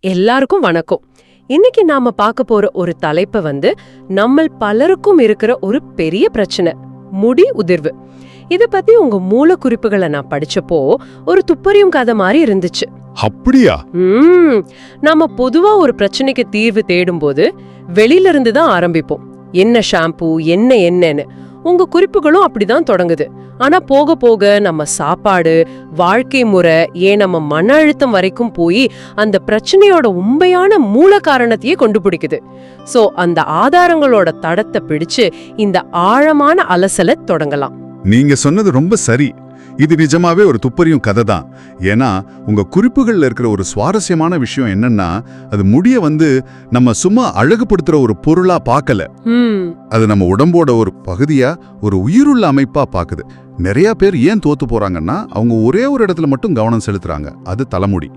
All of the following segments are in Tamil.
எல்லாருக்கும் வணக்கம். இன்னைக்கு நாம பார்க்க போற ஒரு தலைப்பு வந்து நம்மள் பலருக்கும் இருக்கிற ஒரு பெரிய பிரச்சனை முடி உதிர்வு. இத பத்தி உங்க மூல குறிப்புகளை நான் படிச்சப்போ ஒரு துப்பறியும் கதை மாதிரி இருந்துச்சு. அப்படியா? ம். நாம பொதுவா ஒரு பிரச்சனைக்கு தீர்வு தேடும்போது வெளியில இருந்து தான் ஆரம்பிப்போம். என்ன ஷாம்பு என்ன என்னன்னு. உங்க குறிப்புகளும் அப்படிதான் தொடங்குது. ஆனா போக போக நம்ம சாப்பாடு வாழ்க்கை முறை ஏன் நம்ம மன அழுத்தம் வரைக்கும் போய் அந்த பிரச்சனையோட உண்மையான மூல காரணத்தையே கொண்டுபிடிக்குது. சோ அந்த ஆதாரங்களோட தடத்தை பிடிச்சு இந்த ஆழமான அலசலை தொடங்கலாம். நீங்க சொன்னது ரொம்ப சரி. இது நிஜமாவே ஒரு துப்பறியும் கதை தான் ஏன்னா உங்க குறிப்புகள்ல இருக்கிற ஒரு சுவாரஸ்யமான விஷயம் என்னன்னா அது முடிய வந்து நம்ம சும்மா அழகுபடுத்துற ஒரு பொருளா பார்க்கல அது நம்ம உடம்போட ஒரு பகுதியா ஒரு உயிருள்ள அமைப்பா பாக்குது. நிறைய பேர் ஏன் தோத்து போறாங்கன்னா அவங்க ஒரே ஒரு இடத்துல மட்டும் கவனம் செலுத்துறாங்க. அது தலைமுடி.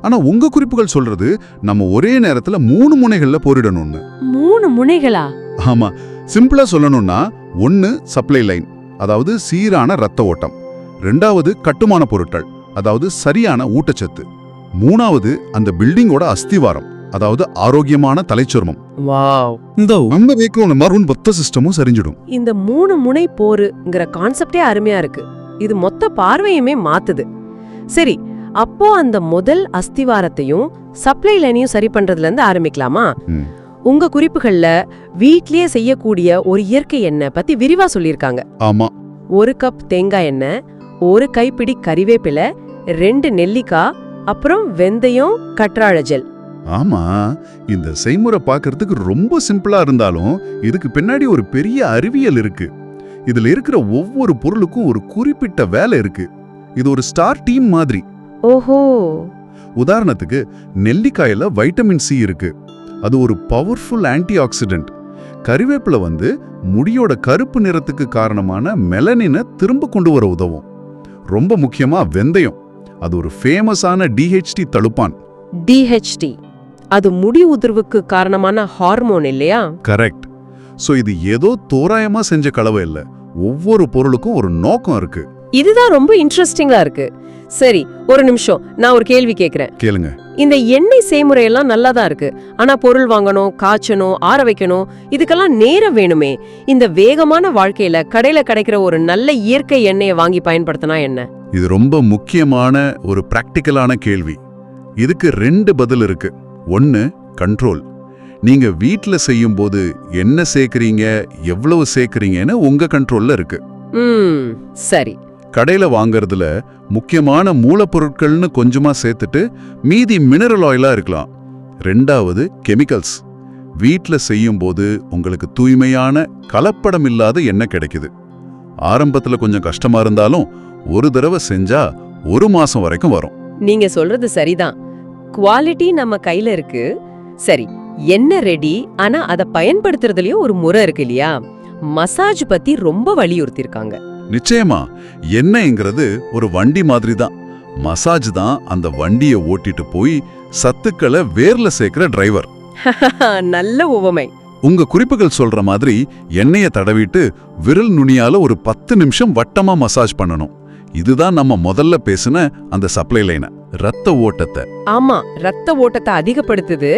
ஆனா உங்க குறிப்புகள் சொல்றது நம்ம ஒரே நேரத்துல மூணு முனைகள்ல போரிடணும்னு மூணு முனைகளா? ஆமா. சிம்பிளா சொல்லணும்னா ஒன்னு சப்ளை லைன் அதாவது சீரான ரத்த ஓட்டம். ரெண்டாவது கட்டுமான பொருட்கள் அதாவது சரியான ஊட்டச்சத்து. மூணாவது அந்த பில்டிங்கோட அஸ்திவாரம் அதாவது ஆரோக்கியமான தலைச்சர்மம். வாவ். இந்த நம்ம வைக்கணும் மருன் மொத்த சிஸ்டமும் சரிஞ்சிடும். இந்த மூணு முனை போருங்கிற கான்செப்டே அருமையா இருக்கு. இது மொத்த பார்வையுமே மாத்துது. சரி அப்போ அந்த முதல் அஸ்திவாரத்தையும் சப்ளை லைனையும் சரி பண்றதுல இருந்து ஆரம்பிக்கலாமா. உங்க குறிப்புகள்ல வீட்லயே செய்யக்கூடிய ஒரு இயற்கை எண்ணெய் பத்தி விரிவா சொல்லியிருக்காங்க. ஆமா. ஒரு கப் தேங்காய் எண்ணெய் ஒரு கைப்பிடி கறிவேப்பிலை ரெண்டு நெல்லிக்காய் அப்புறம் வெந்தயம் கற்றாழ ஜெல். ஆமா இந்த செய்முறை பார்க்கறதுக்கு ரொம்ப சிம்பிளா இருந்தாலும் இதுக்கு பின்னாடி ஒரு பெரிய அறிவியல் இருக்கு. இதுல இருக்கிற ஒவ்வொரு பொருளுக்கும் ஒரு குறிப்பிட்ட வேலை இருக்கு. இது ஒரு ஸ்டார் டீம் மாதிரி. ஓஹோ! உதாரணத்துக்கு நெல்லிக்காயில வைட்டமின் சி இருக்கு. அது ஒரு பவர்ஃபுல் ஆன்டி ஆக்சிடென்ட் கறிவேப்பிலை வந்து முடியோட கருப்பு நிறத்துக்கு காரணமான மெலனினை திரும்ப கொண்டு வர உதவும். ரொம்ப முக்கியமா வெந்தயம். அது ஒரு ஃபேமஸான டிஹெச்டி தடுப்பான் டிஹெச்டி அது முடி உதிர்வுக்கு காரணமான ஹார்மோன் இல்லையா? கரெக்ட் சோ இது ஏதோ தோராயமா செஞ்ச கலவை இல்ல. ஒவ்வொரு பொருளுக்கும் ஒரு நோக்கம் இருக்கு. இதுதான் ரொம்ப இன்ட்ரெஸ்டிங்கா இருக்கு. சரி ஒரு நிமிஷம். நான் ஒரு கேள்வி கேக்குறேன். கேளுங்க. இந்த எண்ணெய் செய்முறையெல்லாம் நல்லா தான் இருக்கு. ஆனா பொருள் வாங்கணும் காய்ச்சணும் ஆற வைக்கணும் இதுக்கெல்லாம் நேரம் வேணுமே. இந்த வேகமான வாழ்க்கையில கடையில கிடைக்கிற ஒரு நல்ல இயற்கை எண்ணெயை வாங்கி பயன்படுத்தினா என்ன? இது ரொம்ப முக்கியமான ஒரு பிராக்டிக்கலான கேள்வி. இதுக்கு ரெண்டு பதில் இருக்கு. ஒன்னு கண்ட்ரோல் நீங்க வீட்ல செய்யும்போது என்ன சேர்க்கறீங்க எவ்வளவு சேர்க்கறீங்கன்னு உங்க கண்ட்ரோல்ல இருக்கு. ம் சரி. கடையில் வாங்குறதுல முக்கியமான மூலப்பொருட்கள்னு கொஞ்சமாக சேர்த்துட்டு மீதி மினரல் ஆயிலாக இருக்கலாம். ரெண்டாவது கெமிக்கல்ஸ் வீட்டில் செய்யும்போது உங்களுக்கு தூய்மையான கலப்படம் இல்லாத எண்ணெய் கிடைக்குது. ஆரம்பத்தில் கொஞ்சம் கஷ்டமா இருந்தாலும் ஒரு தடவை செஞ்சா ஒரு மாசம் வரைக்கும் வரும். நீங்க சொல்றது சரிதான். குவாலிட்டி நம்ம கையில இருக்கு. சரி என்ன ரெடி ஆனா அதை பயன்படுத்துறதுலயும் ஒரு முறை இருக்கு இல்லையா? மசாஜ் பத்தி ரொம்ப வலியுறுத்திருக்காங்க. நிச்சயமா எண்ணெய்ங்கிறது ஒரு வண்டி மாதிரி தான் மசாஜ் தான் அந்த வண்டியை ஓட்டிட்டு போய் சத்துக்களை வேர்ல சேர்க்கிற டிரைவர் நல்ல உவமை. உங்க குறிப்புகள் சொல்ற மாதிரி எண்ணெயை தடவிட்டு விரல் நுனியால ஒரு பத்து நிமிஷம் வட்டமா மசாஜ் பண்ணணும். இதுதான் நம்ம முதல்ல பேசின அந்த சப்ளை லைன ரத்த ஓட்டத்தை. ஆமா ரத்த ஓட்டத்தை அதிகப்படுத்துது.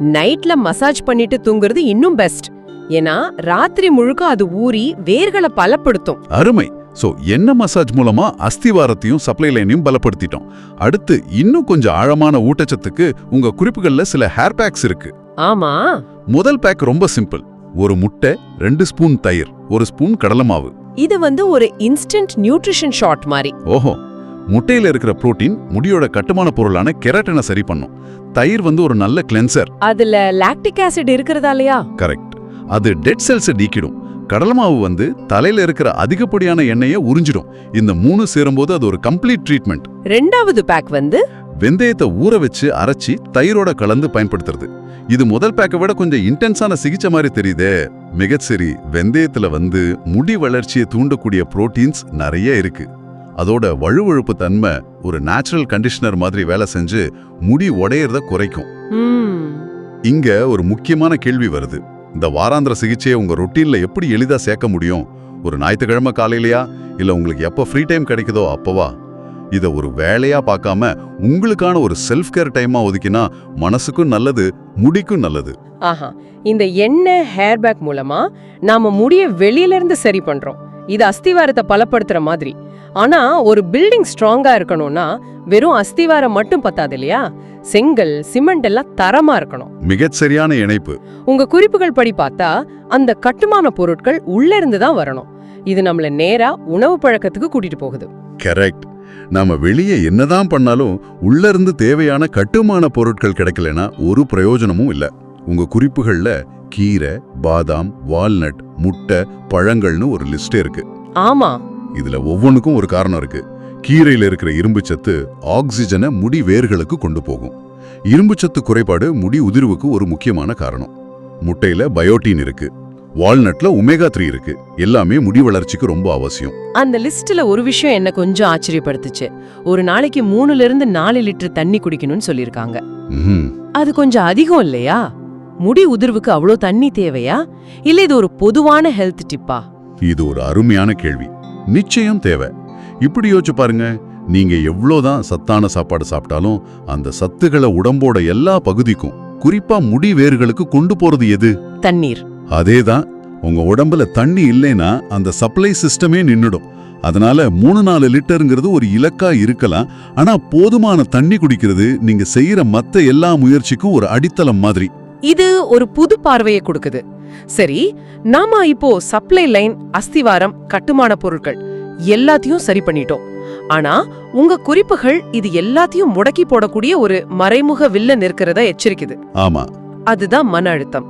நைட்ல மசாஜ் பண்ணிட்டு தூங்குறது இன்னும் பெஸ்ட் ஏன்னா ராத்திரி முழுக்க அது ஊறி வேர்களை பலப்படுத்தும். அருமை. சோ எண்ணெய் மசாஜ் மூலமா அஸ்திவாரத்தையும் சப்ளை லைனையும் பலப்படுத்திட்டோம். அடுத்து இன்னும் கொஞ்சம் ஆழமான ஊட்டச்சத்துக்கு உங்க குறிப்புகள்ல சில ஹேர் பேக்ஸ் இருக்கு. ஆமா. முதல் பேக் ரொம்ப சிம்பிள் ஒரு முட்டை ரெண்டு ஸ்பூன் தயிர் ஒரு ஸ்பூன் கடலை மாவு. இது வந்து ஒரு இன்ஸ்டன்ட் நியூட்ரிஷன் ஷாட் மாதிரி. ஓஹோ. முட்டையில இருக்கிற புரோட்டீன் முடியோட கட்டுமான பொருளான கெரட்டினை சரி பண்ணும். தயிர் வந்து ஒரு நல்ல கிளென்சர் அதுல லாக்டிக் ஆசிட் இருக்கிறதாலயா கரெக்ட் அது டெட் செல்ஸை நீக்கிடும். கடலை மாவு வந்து தலையில இருக்கிற அதிகப்படியான எண்ணெயை உறிஞ்சிடும். இந்த மூணு சேரும்போது அது ஒரு கம்ப்ளீட் ட்ரீட்மெண்ட் ரெண்டாவது பேக் வந்து வெந்தயத்தை ஊற வச்சு அரைச்சி தயிரோட கலந்து பயன்படுத்துறது. இது முதல் பேக்கை விட கொஞ்சம் இன்டென்ஸான சிகிச்சை மாதிரி தெரியுதே. மிகச் சரி வெந்தயத்துல வந்து முடி வளர்ச்சியை தூண்டக்கூடிய புரோட்டீன்ஸ் நிறைய இருக்கு. அதோட வழுவழுப்பு தன்மை ஒரு நேச்சுரல் கண்டிஷனர் மாதிரி வேலை செஞ்சு முடி உடையறத குறைக்கும். இங்க ஒரு முக்கியமான கேள்வி வருது. இந்த வாராந்திர சிகிச்சையை உங்க ரொட்டீனில் எப்படி எளிதா சேர்க்க முடியும்? ஒரு ஞாயிற்றுக்கிழமை காலையிலயா? இல்ல உங்களுக்கு எப்போ ஃப்ரீ டைம் கிடைக்குதோ அப்போவா? இத ஒரு வேலையா பார்க்காம உங்களுக்கான ஒரு செல்ஃப் கேர் டைமா ஒதுக்கினா மனசுக்கும் நல்லது முடிக்கும் நல்லது. ஆஹா. இந்த எண்ணெய் ஹேர் பேக் மூலமா நாம முடிய வெளியிலேருந்து சரி பண்றோம். இது அஸ்திவாரத்தை பலப்படுத்துற மாதிரி. ஆனா ஒரு பில்டிங் ஸ்ட்ராங்கா இருக்கணும்னா வெறும் அஸ்திவாரம் மட்டும் பத்தாது இல்லையா? செங்கல் சிமெண்ட் எல்லாம் தரமா இருக்கணும். மிகச் சரியான இணைப்பு. உங்க குறிப்புகள் படி பார்த்தா அந்த கட்டுமான பொருட்கள் உள்ள இருந்து தான் வரணும். இது நம்மள நேரா உணவு பழக்கத்துக்கு கூட்டிட்டு போகுது. கரெக்ட் நாம வெளியே என்னதான் பண்ணாலும் உள்ள இருந்து தேவையான கட்டுமான பொருட்கள் கிடைக்கலனா ஒரு பிரயோஜனமும் இல்ல. உங்க குறிப்புகள்ல கீரை பாதாம் வால்நட் முட்டை பழங்கள்னு ஒரு லிஸ்ட் இருக்கு. ஆமா. இதுல ஒவ்வொன்றுக்கும் ஒரு காரணம் இருக்கு. கீரையில இருக்கிற இரும்புச்சத்து ஆக்சிஜனை முடி வேர்களுக்கு கொண்டு போகும். இரும்புச்சத்து குறைபாடு முடி உதிர்வுக்கு ஒரு முக்கியமான காரணம். முட்டையில பயோட்டின் இருக்கு. வால்நட்ல ஒமேகா த்ரீ இருக்கு. எல்லாமே முடி வளர்ச்சிக்கு ரொம்ப அவசியம். அந்த லிஸ்ட்ல ஒரு விஷயம் என்ன கொஞ்சம் ஆச்சரியப்படுத்துச்சு. ஒரு நாளைக்கு மூணுல இருந்து நாலு லிட்டர் தண்ணி குடிக்கணும்னு சொல்லிருக்காங்க ம்ஹும். அது கொஞ்சம் அதிகம் இல்லையா? முடி உதிர்வுக்கு அவ்வளோ தண்ணி தேவையா? இல்ல இது ஒரு பொதுவான ஹெல்த் டிப்பா? இது ஒரு அருமையான கேள்வி. நிச்சயம் தேவை. இப்படி யோசிச்சு பாருங்க. நீங்க எவ்வளோதான் சத்தான சாப்பாடு சாப்பிட்டாலும் அந்த சத்துக்களை உடம்போட எல்லா பகுதிக்கும் குறிப்பா முடி வேர்களுக்கு கொண்டு போறது எது? தண்ணீர். அதேதான் உங்க உடம்புல தண்ணி இல்லைன்னா அந்த சப்ளை சிஸ்டமே நின்னுடும். அதனால மூணு நாலு லிட்டருங்கிறது ஒரு இலக்கா இருக்கலாம். ஆனா போதுமான தண்ணி குடிக்கிறது நீங்க செய்யற மத்த எல்லா முயற்சிக்கும் ஒரு அடித்தளம் மாதிரி. இது ஒரு புது பார்வையை கொடுக்குது. சரி நாம இப்போ சப்ளை லைன் அஸ்திவாரம் கட்டுமான பொருட்கள் எல்லாத்தையும் சரி பண்ணிட்டோம். ஆனா உங்க குறிப்புகள் இது எல்லாத்தையும் முடக்கி போடக்கூடிய ஒரு மறைமுக வில்லன் இருக்கிறத எச்சரிக்குது. ஆமா. அதுதான் மன அழுத்தம்.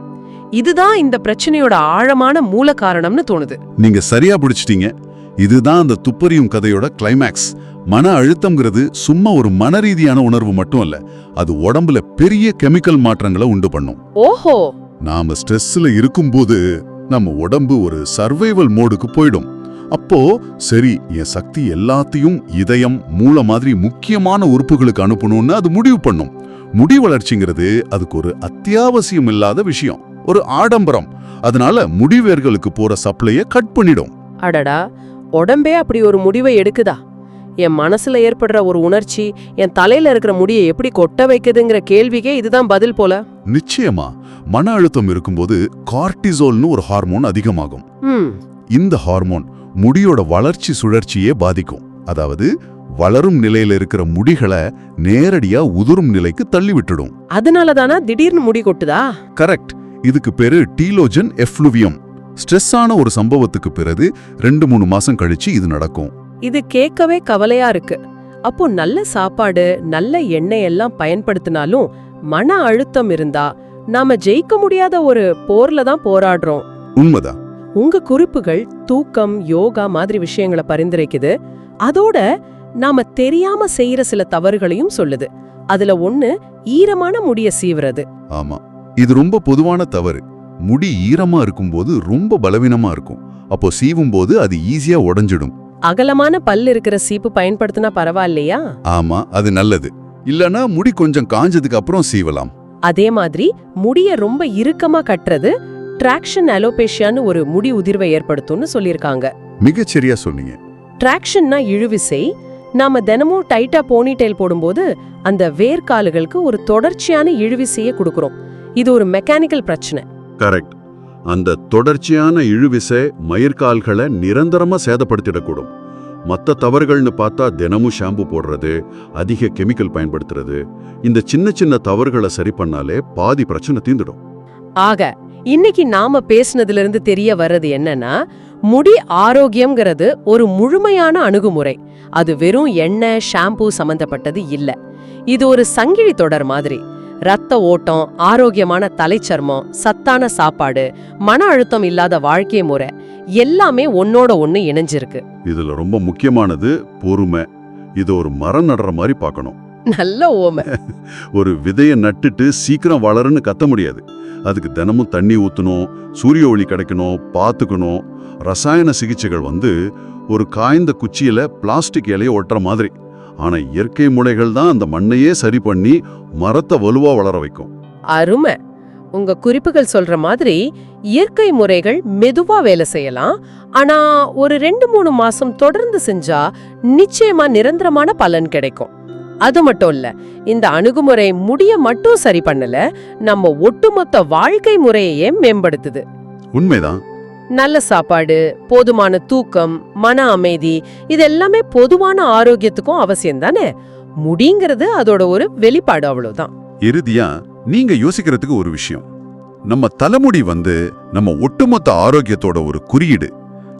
இதுதான் இந்த பிரச்சனையோட ஆழமான மூல காரணம்னு தோணுது. நீங்க சரியா பிடிச்சிட்டீங்க. இதுதான் அந்த துப்பறியும் கதையோட கிளைமேக்ஸ் மன அழுத்தம்ங்கிறது சும்மா ஒரு மனரீதியான உணர்வு மட்டும் இல்ல அது உடம்புல பெரிய கெமிக்கல் மாற்றங்களை உண்டு பண்ணும். ஓஹோ! நாம ஸ்ட்ரெஸ்ல இருக்கும்போது நம்ம உடம்பு ஒரு சர்வைவல் மோடுக்கு போயிடும். அப்போ சரி என் சக்தி எல்லாத்தையும் இதயம் மூளை மாதிரி முக்கியமான உறுப்புகளுக்கு அனுப்பணும்னு அது முடிவு பண்ணும். முடி வளர்ச்சிங்கிறது அதுக்கு ஒரு அத்தியாவசியம் இல்லாத விஷயம். ஒரு ஆடம்பரம். அதனால முடிவேர்களுக்கு போற சப்ளைய கட் பண்ணிடும். அடடா உடம்பே அப்படி ஒரு முடிவை எடுக்குதா? என் மனசுல ஏற்படுற ஒரு உணர்ச்சி என் தலையில இருக்கிற முடியை எப்படி கொட்ட வைக்குதுங்கிற கேள்விக்கே இதுதான் பதில் போல. நிச்சயமா மன அழுத்தம் இருக்கும்போது கார்டிசோல்னு ஒரு ஹார்மோன் அதிகமாகும். ம். இந்த ஹார்மோன் முடியோட வளர்ச்சி சுழற்சியே பாதிக்கும். அதாவது வளரும் நிலையில இருக்கிற முடிகளை நேரடியா உதிரும் நிலைக்கு தள்ளி விட்டுடும். அதனால தானா திடீர்னு முடி கொட்டுதா? கரெக்ட். இதுக்கு பேரு டீலோஜன் எஃப்ளூவியம் ஸ்ட்ரெஸ்ஸான ஒரு சம்பவத்துக்கு பிறகு ரெண்டு மூணு மாசம் கழிச்சு இது நடக்கும். இது கேட்கவே கவலையா இருக்கு. அப்போ நல்ல சாப்பாடு நல்ல எண்ணெய் எல்லாம் பயன்படுத்தினாலும் மன அழுத்தம் இருந்தா நாம ஜெயிக்க முடியாத ஒரு போர்ல தான் போராடுறோம். உண்மைதான். உங்க குறிப்புகள் தூக்கம் யோகா மாதிரி விஷயங்களை பரிந்துரைக்குது. அதோட நாம தெரியாம செய்யற சில தவறுகளையும் சொல்லுது. அதுல ஒண்ணு ஈரமான முடிய சீவுறது. ஆமா. இது ரொம்ப பொதுவான தவறு. முடி ஈரமா இருக்கும்போது ரொம்ப பலவீனமா இருக்கும். அப்போ சீவும் போது அது ஈஸியா உடைஞ்சிடும். அகலமான பல் இருக்கிற சீப்பு பயன்படுத்தினா பரவாயில்லையா? ஆமா அது நல்லது. இல்லனா முடி கொஞ்சம் காஞ்சதுக்கு அப்புறம் சீவலாம். அதே மாதிரி முடிய ரொம்ப இறுக்கமா கட்டுறது ட்ராக்ஷன் அலோபேஷியான்னு ஒரு முடி உதிர்வை ஏற்படுத்தும்னு சொல்லியிருக்காங்க. மிகச்சரியா சொன்னீங்க. ட்ராக்ஷன்னா இழுவிசை நாம தினமும் டைட்டா போனிடெயில் போடும்போது அந்த வேர்க்காலுகளுக்கு ஒரு தொடர்ச்சியான இழுவிசையை கொடுக்கறோம். இது ஒரு மெக்கானிக்கல் பிரச்சனை. கரெக்ட் அந்த தொடர்ச்சியான இழுவிசை மயிர்கால்களை நிரந்தரமா சேதப்படுத்திடக்கூடும். மத்த தவறுகள்னு பார்த்தா தினமும் ஷாம்பு போடுறது அதிக கெமிக்கல் பயன்படுத்துறது. இந்த சின்ன சின்ன தவறுகளை சரி பண்ணாலே பாதி பிரச்சனை தீந்துடும் ஆக இன்னைக்கு நாம பேசுனதுல இருந்து தெரிய வர்றது என்னன்னா முடி ஆரோக்கியம்ங்கிறது ஒரு முழுமையான அணுகுமுறை. அது வெறும் எண்ணெய் ஷாம்பூ சம்பந்தப்பட்டது இல்ல. இது ஒரு சங்கிலி தொடர் மாதிரி. ரத்த ஓட்டம் ஆரோக்கியமான தலைச்சர்மம் சத்தான சாப்பாடு மன அழுத்தம் இல்லாத வாழ்க்கை முறை எல்லாமே ஒன்னோட ஒன்னு இணைஞ்சிருக்கு. இதுல ரொம்ப முக்கியமானது பொறுமை. இது ஒரு மரம் நடுற மாதிரி பார்க்கணும். நல்ல ஓமை. ஒரு விதைய நட்டுட்டு சீக்கிரம் வளருன்னு கத்த முடியாது. அதுக்கு தினமும் தண்ணி ஊத்தணும் சூரிய ஒளி கிடைக்கணும் பார்த்துக்கணும். ரசாயன சிகிச்சைகள் வந்து ஒரு காய்ந்த குச்சியில பிளாஸ்டிக் இலைய ஒட்டுற மாதிரி. ஆனா இயற்கை முறைகள் தான் அந்த மண்ணையே சரி பண்ணி மரத்தை வலுவா வளர வைக்கும். அருமை. உங்க குறிப்புகள் சொல்ற மாதிரி இயற்கை முறைகள் மெதுவா வேலை செய்யலாம். ஆனா ஒரு ரெண்டு மூணு மாசம் தொடர்ந்து செஞ்சா நிச்சயமா நிரந்தரமான பலன் கிடைக்கும். அது மட்டும் இல்ல இந்த அணுகுமுறை முடிய மட்டும் சரி பண்ணல நம்ம ஒட்டுமொத்த வாழ்க்கை முறையையே மேம்படுத்துது. உண்மைதான். நல்ல சாப்பாடு போதுமான தூக்கம் மன அமைதி இது எல்லாமே பொதுவான ஆரோக்கியத்துக்கும் அவசியம் தானே? முடிங்கிறது அதோட ஒரு வெளிப்பாடு அவ்வளவுதான். இறுதியா நீங்க யோசிக்கிறதுக்கு ஒரு விஷயம். நம்ம தலைமுடி வந்து நம்ம ஒட்டுமொத்த ஆரோக்கியத்தோட ஒரு குறியீடு.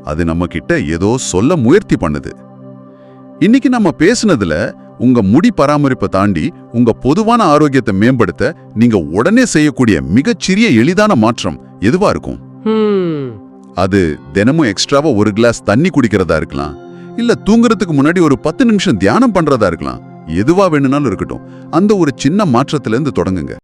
அது நம்ம கிட்ட ஏதோ சொல்ல முயற்சி பண்ணுது. இன்னைக்கு நம்ம பேசுனதுல உங்க முடி பராமரிப்பை தாண்டி உங்க பொதுவான ஆரோக்கியத்தை மேம்படுத்த நீங்க உடனே செய்யக்கூடிய மிகச்சிறிய எளிதான மாற்றம் எதுவா இருக்கும்? அது தினமும் எக்ஸ்ட்ராவா ஒரு கிளாஸ் தண்ணி குடிக்கிறதா இருக்கலாம். இல்ல தூங்குறதுக்கு முன்னாடி ஒரு பத்து நிமிஷம் தியானம் பண்றதா இருக்கலாம். எதுவா வேணும்னாலும் இருக்கட்டும். அந்த ஒரு சின்ன மாற்றத்துல இருந்து தொடங்குங்க.